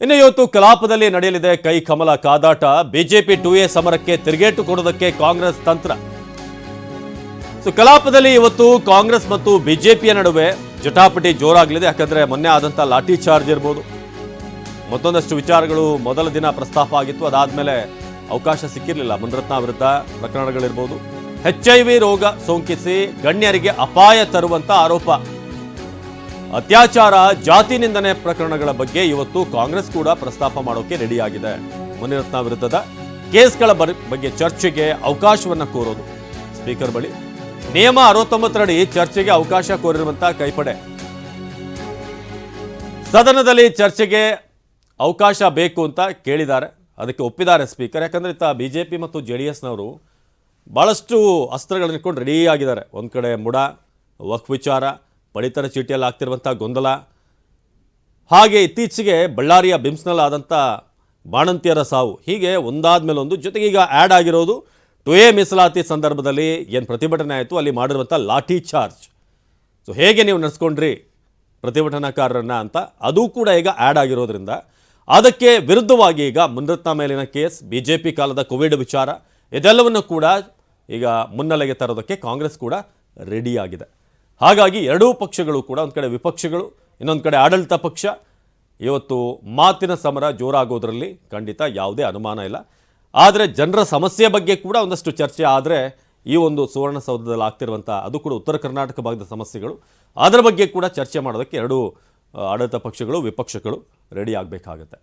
ಇನ್ನು ಇವತ್ತು ಕಲಾಪದಲ್ಲಿ ನಡೆಯಲಿದೆ ಕೈ ಕಮಲ ಕಾದಾಟ. ಬಿಜೆಪಿ ಟು ಎ ಸಮರಕ್ಕೆ ತಿರುಗೇಟು ಕೊಡೋದಕ್ಕೆ ಕಾಂಗ್ರೆಸ್ ತಂತ್ರ. ಸೊ, ಕಲಾಪದಲ್ಲಿ ಇವತ್ತು ಕಾಂಗ್ರೆಸ್ ಮತ್ತು ಬಿಜೆಪಿಯ ನಡುವೆ ಜಟಾಪಟಿ ಜೋರಾಗಲಿದೆ. ಯಾಕಂದ್ರೆ ಮೊನ್ನೆ ಆದಂಥ ಲಾಠಿ ಚಾರ್ಜ್ ಇರ್ಬೋದು. ಮತ್ತೊಂದಷ್ಟು ವಿಚಾರಗಳು ಮೊದಲ ದಿನ ಪ್ರಸ್ತಾಪ ಆಗಿತ್ತು. ಅದಾದ್ಮೇಲೆ ಅವಕಾಶ ಸಿಕ್ಕಿರಲಿಲ್ಲ. ಮುನರತ್ನ ವಿರುದ್ಧ ಪ್ರಕರಣಗಳಿರ್ಬೋದು. ಎಚ್ ಐ ವಿ ರೋಗ ಸೋಂಕಿಸಿ ಗಣ್ಯರಿಗೆ ಅಪಾಯ ತರುವಂತ ಆರೋಪ. ಅತ್ಯಾಚಾರ, ಜಾತಿ ನಿಂದನೆ ಪ್ರಕರಣಗಳ ಬಗ್ಗೆ ಇವತ್ತು ಕಾಂಗ್ರೆಸ್ ಕೂಡ ಪ್ರಸ್ತಾಪ ಮಾಡೋಕೆ ರೆಡಿಯಾಗಿದೆ. ಮುನಿರತ್ನ ವಿರುದ್ಧದ ಕೇಸ್ಗಳ ಬಗ್ಗೆ ಚರ್ಚೆಗೆ ಅವಕಾಶವನ್ನ ಕೋರೋದು. ಸ್ಪೀಕರ್ ಬಳಿ ನಿಯಮ ಅರವತ್ತೊಂಬತ್ತರಡಿ ಚರ್ಚೆಗೆ ಅವಕಾಶ ಕೋರಿರುವಂತಹ ಕೈಪಡೆ. ಸದನದಲ್ಲಿ ಚರ್ಚೆಗೆ ಅವಕಾಶ ಬೇಕು ಅಂತ ಕೇಳಿದ್ದಾರೆ. ಅದಕ್ಕೆ ಒಪ್ಪಿದ್ದಾರೆ ಸ್ಪೀಕರ್. ಯಾಕಂದ್ರೆ ಇತ್ತ ಬಿಜೆಪಿ ಮತ್ತು ಜೆ ಡಿ ಎಸ್ನವರು ಭಾಳಷ್ಟು ಅಸ್ತ್ರಗಳನ್ನಿಟ್ಕೊಂಡು ರೆಡಿಯಾಗಿದ್ದಾರೆ. ಒಂದು ಕಡೆ ಮುಡ ವಕ್ ವಿಚಾರ ಪಡಿತರ ಚೀಟಿಯಲ್ಲಿ ಆಗ್ತಿರುವಂಥ ಗೊಂದಲ. ಹಾಗೆ ಇತ್ತೀಚೆಗೆ ಬಳ್ಳಾರಿಯ ಬಿಮ್ಸ್ನಲ್ಲಿ ಆದಂಥ ಬಾಣಂತಿಯರ ಸಾವು. ಹೀಗೆ ಒಂದಾದ ಮೇಲೆ ಜೊತೆಗೆ ಈಗ ಆ್ಯಡ್ ಆಗಿರೋದು. ಟು ಎ ಮೀಸಲಾತಿ ಸಂದರ್ಭದಲ್ಲಿ ಏನು ಪ್ರತಿಭಟನೆ ಆಯಿತು, ಅಲ್ಲಿ ಮಾಡಿರುವಂಥ ಲಾಠಿ ಚಾರ್ಜ್. ಸೊ ಹೇಗೆ ನೀವು ನಡೆಸ್ಕೊಂಡ್ರಿ ಪ್ರತಿಭಟನಾಕಾರರನ್ನ ಅಂತ, ಅದು ಕೂಡ ಈಗ ಆ್ಯಡ್ ಆಗಿರೋದ್ರಿಂದ. ಅದಕ್ಕೆ ವಿರುದ್ಧವಾಗಿ ಈಗ ಮುನ್ರತ್ನ ಮೇಲಿನ ಕೇಸ್ ಬಿ ಜೆ ಪಿ ಕಾಲದ ಕೋವಿಡ್ ವಿಚಾರ, ಇದೆಲ್ಲವನ್ನು ಕೂಡ ಈಗ ಮುನ್ನೆಲೆಗೆ ತರೋದಕ್ಕೆ ಕಾಂಗ್ರೆಸ್ ಕೂಡ ರೆಡಿಯಾಗಿದೆ. ಹಾಗಾಗಿ ಎರಡೂ ಪಕ್ಷಗಳು ಕೂಡ ಒಂದು ಕಡೆ ವಿಪಕ್ಷಗಳು, ಇನ್ನೊಂದು ಕಡೆ ಆಡಳಿತ ಪಕ್ಷ. ಇವತ್ತು ಮಾತಿನ ಸಮರ ಜೋರಾಗೋದ್ರಲ್ಲಿ ಖಂಡಿತ ಯಾವುದೇ ಅನುಮಾನ ಇಲ್ಲ. ಆದರೆ ಜನರ ಸಮಸ್ಯೆ ಬಗ್ಗೆ ಕೂಡ ಒಂದಷ್ಟು ಚರ್ಚೆ ಆದರೆ ಈ ಒಂದು ಸುವರ್ಣಸೌಧದಲ್ಲಿ ಆಗ್ತಿರುವಂಥ ಅದು ಕೂಡ ಉತ್ತರ ಕರ್ನಾಟಕ ಭಾಗದ ಸಮಸ್ಯೆಗಳು. ಅದರ ಬಗ್ಗೆ ಕೂಡ ಚರ್ಚೆ ಮಾಡೋದಕ್ಕೆ ಎರಡೂ ಆಡಳಿತ ಪಕ್ಷಗಳು, ವಿಪಕ್ಷಗಳು ರೆಡಿ ಆಗಬೇಕಾಗತ್ತೆ.